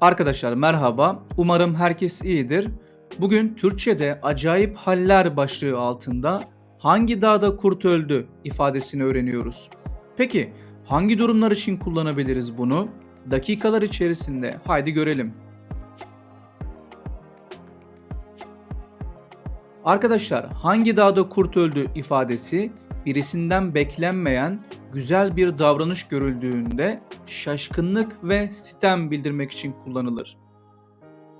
Arkadaşlar merhaba. Umarım herkes iyidir. Bugün Türkçe'de acayip haller başlığı altında hangi dağda kurt öldü ifadesini öğreniyoruz. Peki hangi durumlar için kullanabiliriz bunu? Dakikalar içerisinde haydi görelim. Arkadaşlar hangi dağda kurt öldü ifadesi birisinden beklenmeyen güzel bir davranış görüldüğünde şaşkınlık ve sitem bildirmek için kullanılır.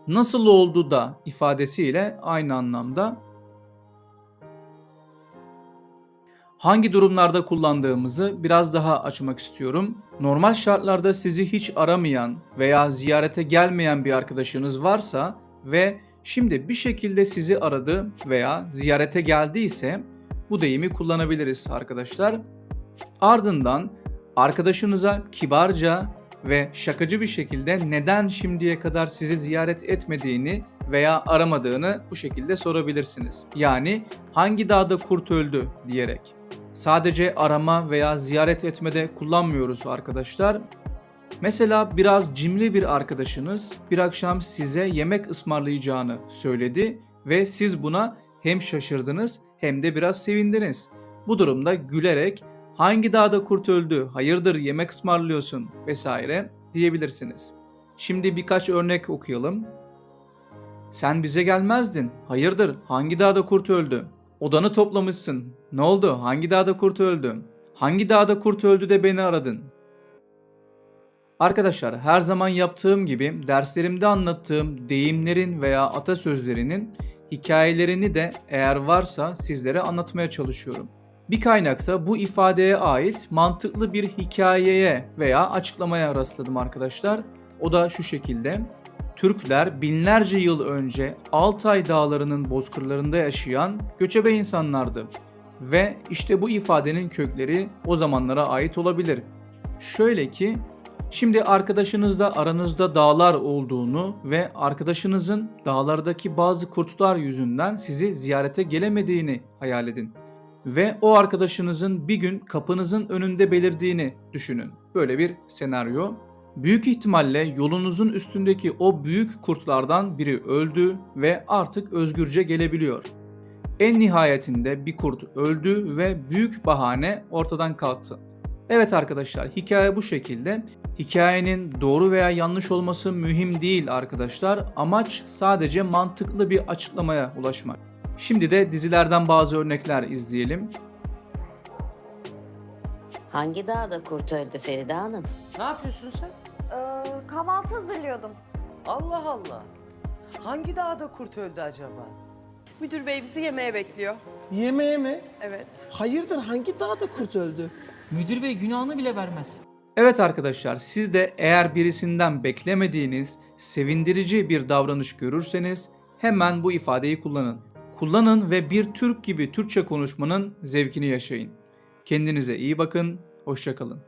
Nasıl oldu da ifadesiyle aynı anlamda. Hangi durumlarda kullandığımızı biraz daha açmak istiyorum. Normal şartlarda sizi hiç aramayan veya ziyarete gelmeyen bir arkadaşınız varsa ve şimdi bir şekilde sizi aradı veya ziyarete geldiyse bu deyimi kullanabiliriz arkadaşlar. Ardından arkadaşınıza kibarca ve şakacı bir şekilde neden şimdiye kadar sizi ziyaret etmediğini veya aramadığını bu şekilde sorabilirsiniz. Yani hangi dağda kurt öldü diyerek. Sadece arama veya ziyaret etmede kullanmıyoruz arkadaşlar. Mesela biraz cimri bir arkadaşınız bir akşam size yemek ısmarlayacağını söyledi ve siz buna hem şaşırdınız hem de biraz sevindiniz. Bu durumda gülerek hangi dağda kurt öldü, hayırdır yemek ısmarlıyorsun vesaire diyebilirsiniz. Şimdi birkaç örnek okuyalım. Sen bize gelmezdin. Hayırdır hangi dağda kurt öldü? Odanı toplamışsın. Ne oldu? Hangi dağda kurt öldü? Hangi dağda kurt öldü de beni aradın? Arkadaşlar her zaman yaptığım gibi derslerimde anlattığım deyimlerin veya atasözlerinin hikayelerini de eğer varsa sizlere anlatmaya çalışıyorum. Bir kaynakta bu ifadeye ait mantıklı bir hikayeye veya açıklamaya rastladım arkadaşlar. O da şu şekilde. Türkler binlerce yıl önce Altay dağlarının bozkırlarında yaşayan göçebe insanlardı. Ve işte bu ifadenin kökleri o zamanlara ait olabilir. Şöyle ki Şimdi arkadaşınızla aranızda dağlar olduğunu ve arkadaşınızın dağlardaki bazı kurtlar yüzünden sizi ziyarete gelemediğini hayal edin. Ve o arkadaşınızın bir gün kapınızın önünde belirdiğini düşünün. Böyle bir senaryo. Büyük ihtimalle yolunuzun üstündeki o büyük kurtlardan biri öldü ve artık özgürce gelebiliyor. En nihayetinde bir kurt öldü ve büyük bahane ortadan kalktı. Evet arkadaşlar hikaye bu şekilde. Hikayenin doğru veya yanlış olması mühim değil arkadaşlar. Amaç sadece mantıklı bir açıklamaya ulaşmak. Şimdi de dizilerden bazı örnekler izleyelim. Hangi dağda kurt öldü Feride Hanım? Ne yapıyorsun sen? Ee, kahvaltı hazırlıyordum. Allah Allah. Hangi dağda kurt öldü acaba? Müdür bey bizi yemeğe bekliyor. Yemeğe mi? Evet. Hayırdır hangi dağda kurt öldü? Müdür bey günahını bile vermez. Evet arkadaşlar siz de eğer birisinden beklemediğiniz sevindirici bir davranış görürseniz hemen bu ifadeyi kullanın. Kullanın ve bir Türk gibi Türkçe konuşmanın zevkini yaşayın. Kendinize iyi bakın, hoşçakalın.